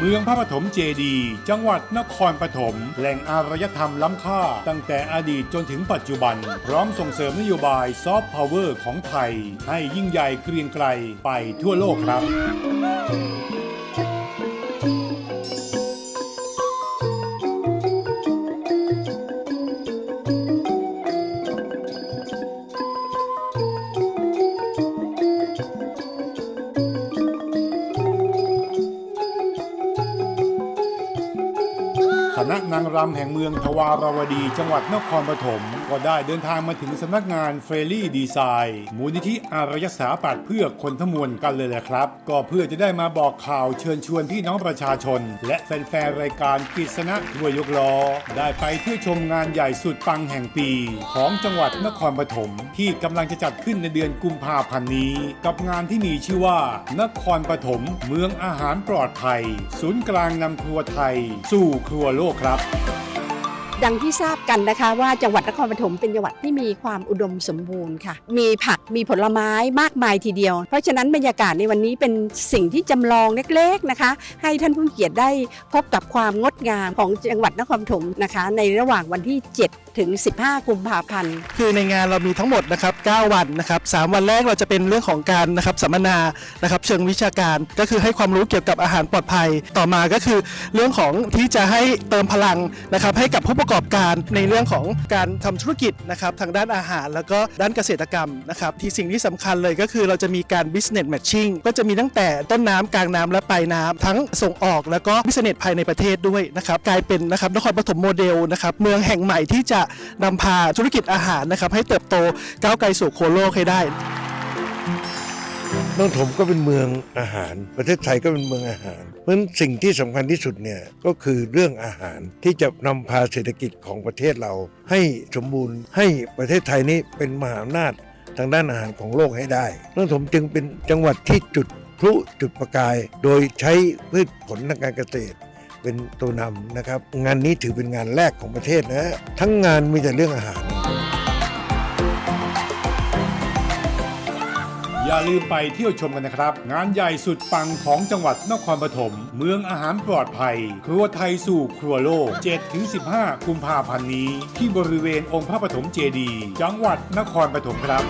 เมืองพระปฐมเจดี จังหวัดนครปฐมแหล่งอารยธรรมล้ำค่า ตั้งแต่อดีตจนถึงปัจจุบัน พร้อมส่งเสริมนโยบายซอฟต์พาวเวอร์ของไทย ให้ยิ่งใหญ่เกรียงไกรไปทั่วโลกครับ ณะนางรำแห่งเมืองทวารวดีจังหวัดนครปฐม ก็ได้เดินทางมาถึงสำนักงานเฟรลี่ดีไซน์มูลนิธิอารยสถาปัตย์เพื่อคนทั้งมวลกันเลยแหละครับ ก็เพื่อจะได้มาบอกข่าวเชิญชวนพี่น้องประชาชน และแฟนๆรายการกฤษณะทัวยกล้อได้ไปเที่ยวชมงานใหญ่สุดปังแห่งปี ของจังหวัดนครปฐมที่กำลังจะจัดขึ้นในเดือนกุมภาพันธ์นี้ กับงานที่มีชื่อว่า นครปฐมเมืองอาหารปลอดภัย ศูนย์กลางนำครัวไทย สู่ครัวโลกครับ ดังที่ทราบกันนะคะ ว่าจังหวัดนครปฐมเป็นจังหวัดที่มีความอุดมสมบูรณ์ค่ะ มีผักมีผลไม้มากมายทีเดียว เพราะฉะนั้นบรรยากาศในวันนี้เป็นสิ่งที่จำลองเล็กๆนะคะ ให้ท่านผู้เกียรติได้พบกับความงดงามของจังหวัดนครปฐมนะคะ ในระหว่างวันที่ 7 ถึง 15 กุมภาพันธ์คือในงานเรามีทั้งหมดนะครับ 9 วันนะครับ 3 วันแรกเราจะเป็นเรื่องของการนะครับสัมมนานะครับ เชิงวิชาการก็คือให้ความรู้เกี่ยวกับอาหารปลอดภัยต่อมาก็คือ เรื่องของที่จะให้เติมพลังนะครับให้กับผู้ประกอบการในเรื่องของการทำธุรกิจนะครับทางด้านอาหาร แล้วก็ด้านเกษตรกรรมนะครับที่สิ่งที่สำคัญเลยก็คือเราจะมีการ business matching ก็จะมีตั้งแต่ต้นน้ำกลางน้ำและปลายน้ำทั้งส่งออกแล้วก็ business ภายในประเทศด้วยนะครับกลายเป็นนะครับนครปฐมโมเดลนะครับเมืองแห่งใหม่ที่จะนำพาธุรกิจอาหารนะครับให้เติบโตก้าวไกลสู่โคโลกให้ได้ นครปฐมก็เป็นเมืองอาหาร ประเทศไทยก็เป็นเมืองอาหาร เพราะฉะนั้นสิ่งที่สำคัญที่สุดเนี่ยก็คือเรื่องอาหารที่จะนำพาเศรษฐกิจของประเทศเรา ให้สมบูรณ์ให้ประเทศไทยนี้เป็นมหาอำนาจทางด้านอาหารของโลกให้ได้นครปฐมจึงเป็นจังหวัดที่จุดพลุจุดประกาย โดยใช้พืชผลทางการเกษตรเป็นตัวนำนะครับ งานนี้ถือเป็นงานแรกของประเทศนะ ทั้งงานมีแต่เรื่องอาหาร อย่าลืมไปเที่ยวชมกันนะครับ งานใหญ่สุดปังของจังหวัดนครปฐม เมืองอาหารปลอดภัย ครัวไทยสู่ครัวโลก 7-15 กุมภาพันธ์นี้ ที่บริเวณองค์พระปฐมเจดีย์จังหวัดนครปฐมครับ